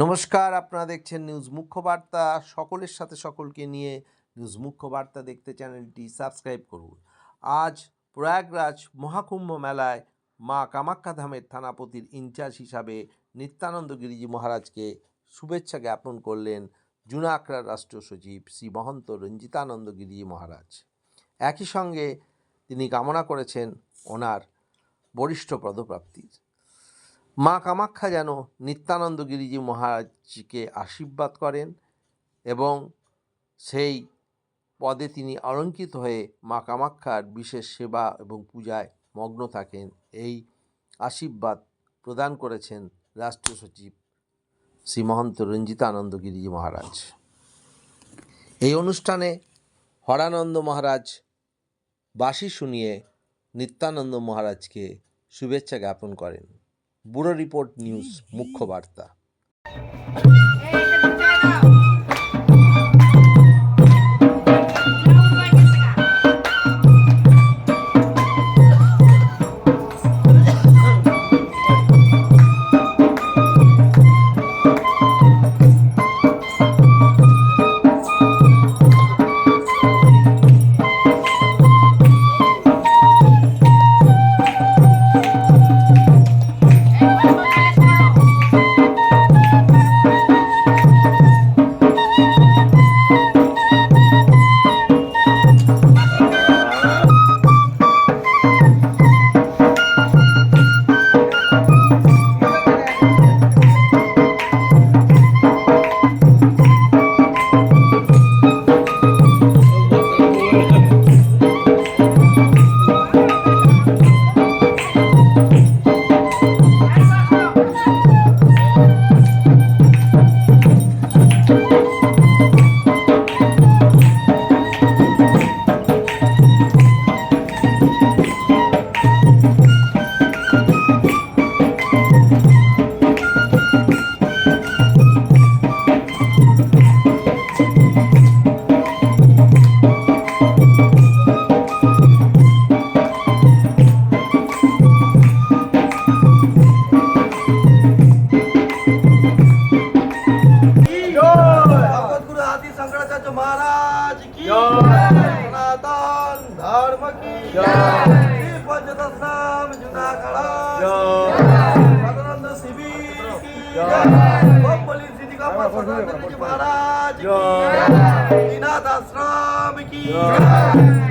নমস্কার, আপনারা দেখছেন নিউজ মুখ্য বার্তা সকলের সাথে সকলকে নিয়ে নিউজ মুখ্য বার্তা দেখতে চ্যানেলটি সাবস্ক্রাইব করুন। আজ প্রয়াগরাজ মহাকুম্ভ মেলায় মা কামাখ্যা ধামের থানাপতির ইনচার্জ হিসাবে নিত্যানন্দ গিরিজি মহারাজকে শুভেচ্ছা জ্ঞাপন করলেন জুনাকড়ার রাষ্ট্র সচিব শ্রী মহন্ত রঞ্জিতানন্দ গিরিজি মহারাজ। একই সঙ্গে তিনি কামনা করেছেন ওনার বরিষ্ঠ পদপ্রাপ্তির। মা কামাখ্যা যেন নিত্যানন্দ গিরিজি মহারাজকে আশীর্বাদ করেন এবং সেই পদে তিনি অলঙ্কিত হয়ে মা কামাখ্যার বিশেষ সেবা এবং পূজায় মগ্ন থাকেন। এই আশীর্বাদ প্রদান করেছেন রাষ্ট্রীয় সচিব শ্রী মহন্ত রঞ্জিতানন্দ গিরিজি মহারাজ। এই অনুষ্ঠানে হরানন্দ মহারাজ বাঁশি শুনিয়ে নিত্যানন্দ মহারাজকে শুভেচ্ছা জ্ঞাপন করেন। ব্যুরো রিপোর্ট নিউজ মুখ্য বার্তা। महाराज की सनातन धर्म की श्री पंचदशनाम जुनागढ़ सदानंद शिविर की ओम बलि सिद्धि का सदानंद जी महाराज की दीनाथ आश्रम की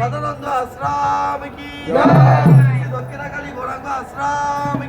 सदानंद आश्रम की दक्षिणाकाली गौरांग आश्रम